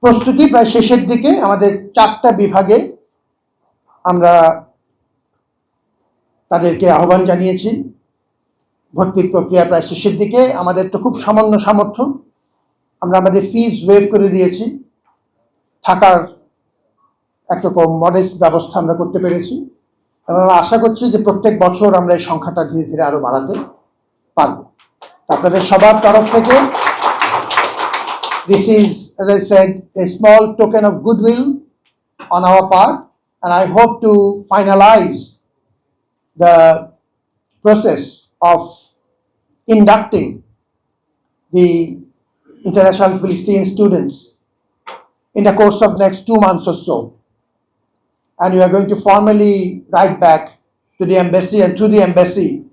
প্রস্তুতি প্রায় শেষের দিকে আমাদের চারটা বিভাগে আমরা তাদেরকে আহ্বান জানিয়েছি। ভর্তির প্রক্রিয়া প্রায় শেষের দিকে। আমাদের তো খুব সামান্য সামর্থ্য। আমরা আমাদের ফিজ ওয়েভ করে দিয়েছি। থাকার একরকম মডেস্ট ব্যবস্থা আমরা করতে পেরেছি। এবং আমরা আশা করছি যে প্রত্যেক বছর আমরা এই সংখ্যাটা ধীরে ধীরে আরও বাড়াতে পারব। আপনাদের সবার তরফ থেকে this is, as I said, a small token of goodwill on our part, and I hope to finalize the process of inducting the international Philistine students in the course of next two months or so. And we are going to formally write back to the embassy and through the embassy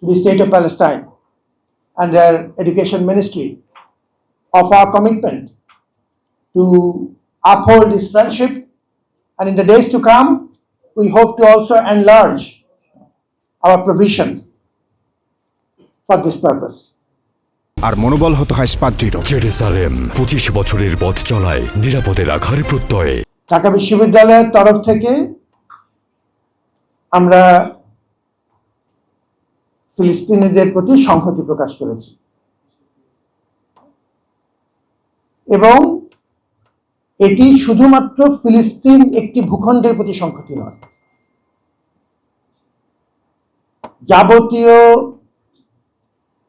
to the state of Palestine and their education ministry of our commitment to uphold this friendship. And in the days to come, we hope to also enlarge our provision for this purpose. আর মনোবল হতে হয় দৃঢ় Jerusalem পঁচিশ বছরের পথ চলায় নিরাপদে রাখার প্রত্যয়ে ঢাকা বিশ্ববিদ্যালয়ের তরফ থেকে আমরা ফিলিস্তিনিদের প্রতি সংহতি প্রকাশ করেছি এবং এটি শুধুমাত্র ফিলিস্তিন একটি ভূখণ্ডের প্রতি সংহতি নয়। যাবতীয়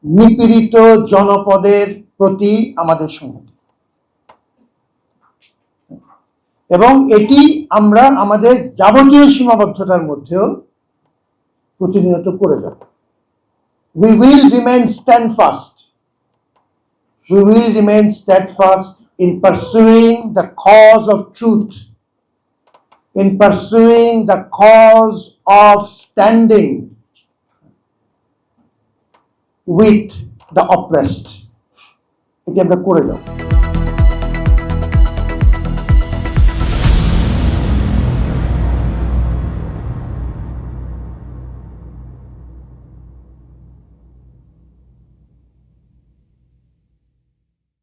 নিপীড়িত জনপদের প্রতি আমাদের সংহতি। এবং এটি আমরা আমাদের যাবতীয় সীমাবদ্ধতার মধ্যেও প্রতিনিয়ত করে যাব। We will remain steadfast. We remain stand steadfast in pursuing the cause of truth in pursuing the cause of standing with the oppressed এটি আমরা করে যাব